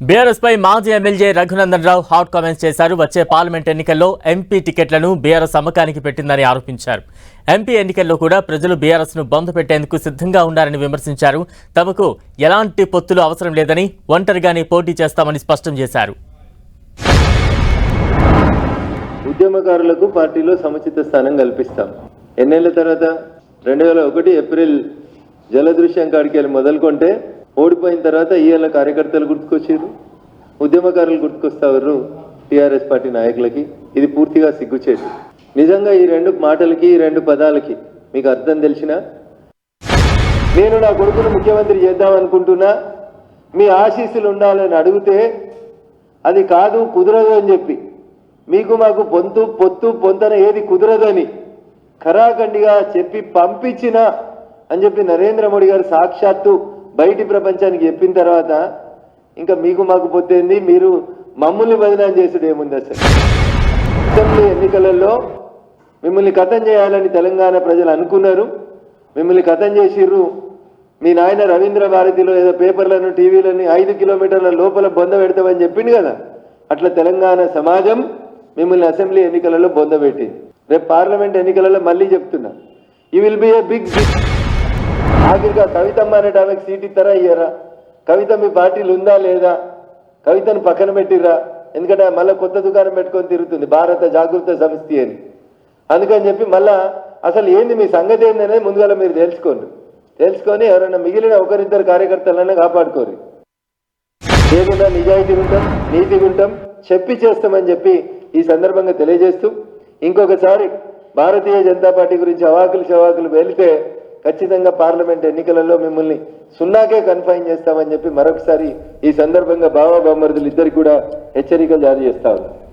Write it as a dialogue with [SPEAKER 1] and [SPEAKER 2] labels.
[SPEAKER 1] BRS పై మాజీ MLA Raghunandan Rao hot comments చేశారు. వచ్చే పార్లమెంట్ ఎన్నికల్లో ఎంపీ టికెట్లను బీఆర్ఎస్ అమ్మకానికి పెట్టిందని ఆరోపించారు. ఎంపీ ఎన్నికల్లో కూడా ప్రజలు బీఆర్ఎస్ను బంద్ పెట్టేందుకు సిద్ధంగా ఉన్నారని విమర్శించారు. తమకు ఎలాంటి పొత్తులు అవసరం లేదని ఒంటరిగానే పోటీ చేస్తామని స్పష్టం చేశారు.
[SPEAKER 2] ఉద్యమకారులకు పార్టీలో సముచిత స్థానం కల్పిస్తాం. ఎన్నేళ్ళ తర్వాత రెండు వేల ఒకటి ఏప్రిల్ జలదృశ్యం కాడికి వెళ్ళి మొదలుకొంటే ఓడిపోయిన తర్వాత ఈఎల కార్యకర్తలు గుర్తుకొచ్చారు ఉద్యమకారులు గుర్తుకొస్తారు టీఆర్ఎస్ పార్టీ నాయకులకి? ఇది పూర్తిగా సిగ్గుచేటు. నిజంగా ఈ రెండు మాటలకి ఈ రెండు పదాలకి మీకు అర్థం తెలిసినా? నేను నా కొడుకును ముఖ్యమంత్రి చేద్దాం అనుకుంటున్నా మీ ఆశీస్సులు ఉండాలని అడిగితే అది కాదు కుదరదు అని చెప్పి. మీకు మాకు పొంతు పొత్తు పొంతన ఏది కుదరదని ఖరాఖండిగా చెప్పి పంపించిన అని చెప్పి నరేంద్ర మోడీ గారు సాక్షాత్తు బయటి ప్రపంచానికి చెప్పిన తర్వాత ఇంకా మీకు మాకు పొత్తేంది మీరు మమ్మల్ని బదినాం చేసుడు ఏముంది అసలు? అసెంబ్లీ ఎన్నికలలో మిమ్మల్ని కథం చేయాలని తెలంగాణ ప్రజలు అనుకున్నారు. మిమ్మల్ని కథం చేసిర్రు మీ నాయన రవీంద్ర భారతిలో ఏదో పేపర్లను టీవీలని ఐదు కిలోమీటర్ల లోపల బొంద పెడతామని చెప్పిండు కదా. అట్లా తెలంగాణ సమాజం మిమ్మల్ని అసెంబ్లీ ఎన్నికలలో బొంద పెట్టింది. రేపు పార్లమెంట్ ఎన్నికలలో మళ్ళీ చెప్తున్నా. ఈ విల్ బి ఏ బిగ్ ఆఖరిగా కవితమ్మ అనేట ఆమెకు సీట్ ఇస్తారా ఇయ్యరా? కవిత మీ పార్టీలు ఉందా లేదా? కవితను పక్కన పెట్టిరా ఎందుకంటే మళ్ళీ కొత్త దుకాణం పెట్టుకొని తిరుగుతుంది భారత జాగృత సమితి అని. అందుకని చెప్పి మళ్ళా అసలు ఏంది మీ సంగతి ఏందనేది ముందుగా మీరు తెలుసుకోండి. తెలుసుకొని ఎవరైనా మిగిలిన ఒకరిద్దరు కార్యకర్తలన్నా కాపాడుకోరు. ఏదున్నా నిజాయితీ ఉంటాం నీతి ఉంటాం చెప్పి చేస్తామని చెప్పి ఈ సందర్భంగా తెలియజేస్తూ ఇంకొకసారి భారతీయ జనతా పార్టీ గురించి అవాకులు చవాకులు వెళితే ఖచ్చితంగా పార్లమెంట్ ఎన్నికలలో మిమ్మల్ని సున్నాకే కన్ఫైన్ చేస్తామని చెప్పి మరొకసారి ఈ సందర్భంగా బావా బొమ్మరుదులు ఇద్దరికి కూడా హెచ్చరికలు జారీ చేస్తా ఉన్నారు